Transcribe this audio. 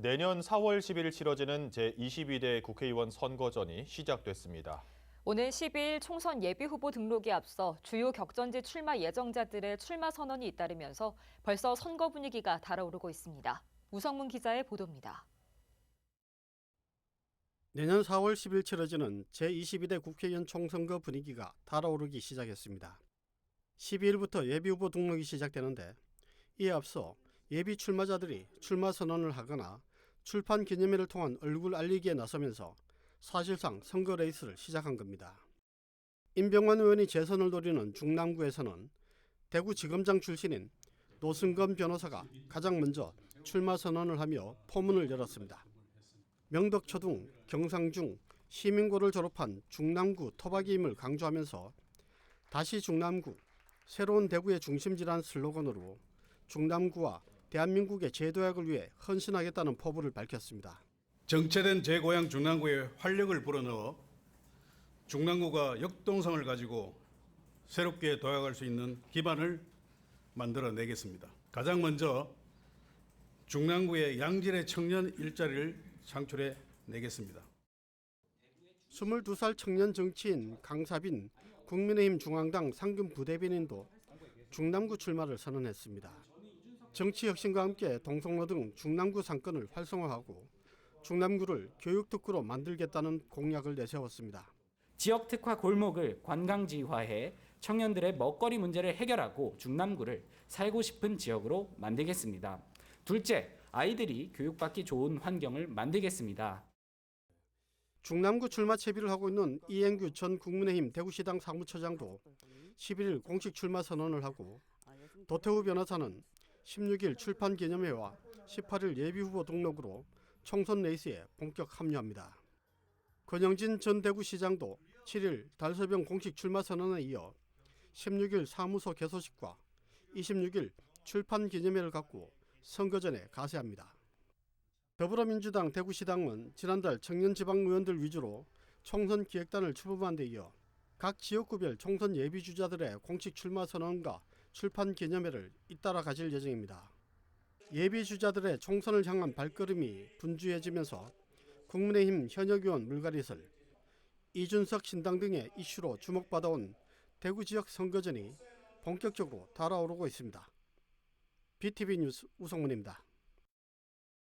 내년 4월 10일 치러지는 제22대 국회의원 선거전이 시작됐습니다. 오는 12일 총선 예비 후보 등록에 앞서 주요 격전지 출마 예정자들의 출마 선언이 잇따르면서 벌써 선거 분위기가 달아오르고 있습니다. 우성문 기자의 보도입니다. 내년 4월 10일 치러지는 제22대 국회의원 총선거 분위기가 달아오르기 시작했습니다. 12일부터 예비후보 등록이 시작되는데 이에 앞서 예비 출마자들이 출마 선언을 하거나 출판 기념회를 통한 얼굴 알리기에 나서면서 사실상 선거 레이스를 시작한 겁니다. 임병환 의원이 재선을 노리는 중남구에서는 대구지검장 출신인 노승건 변호사가 가장 먼저 출마 선언을 하며 포문을 열었습니다. 명덕초등, 경상중, 시민고를 졸업한 중남구 토박이임을 강조하면서 다시 중남구, 새로운 대구의 중심지란 슬로건으로 중남구와 대한민국의 제도약을 위해 헌신하겠다는 포부를 밝혔습니다. 정체된 제 고향 중랑구에 활력을 불어넣어 중랑구가 역동성을 가지고 새롭게 도약할 수 있는 기반을 만들어내겠습니다. 가장 먼저 중랑구의 양질의 청년 일자리를 창출해 내겠습니다. 22살 청년 정치인 강사빈 국민의힘 중앙당 상금 부대변인도 중남구 출마를 선언했습니다. 정치혁신과 함께 동성로 등 중남구 상권을 활성화하고 중남구를 교육특구로 만들겠다는 공약을 내세웠습니다. 지역 특화 골목을 관광지화해 청년들의 먹거리 문제를 해결하고 중남구를 살고 싶은 지역으로 만들겠습니다. 둘째, 아이들이 교육받기 좋은 환경을 만들겠습니다. 중남구 출마 채비를 하고 있는 이행규 전 국민의힘 대구시당 사무처장도 11일 공식 출마 선언을 하고 도태우 변호사는 16일 출판 기념회와 18일 예비 후보 등록으로 총선 레이스에 본격 합류합니다. 권영진 전 대구시장도 7일 달서병 공식 출마 선언에 이어 16일 사무소 개소식과 26일 출판 기념회를 갖고 선거전에 가세합니다. 더불어민주당 대구시당은 지난달 청년지방의원들 위주로 총선 기획단을 출범한 데 이어 각 지역구별 총선 예비주자들의 공식 출마 선언과 출판 기념회를 잇따라 가질 예정입니다. 예비주자들의 총선을 향한 발걸음이 분주해지면서 국민의힘 현역 의원 물갈이설, 이준석 신당 등의 이슈로 주목받아온 대구 지역 선거전이 본격적으로 달아오르고 있습니다. BTV 뉴스 우성문입니다.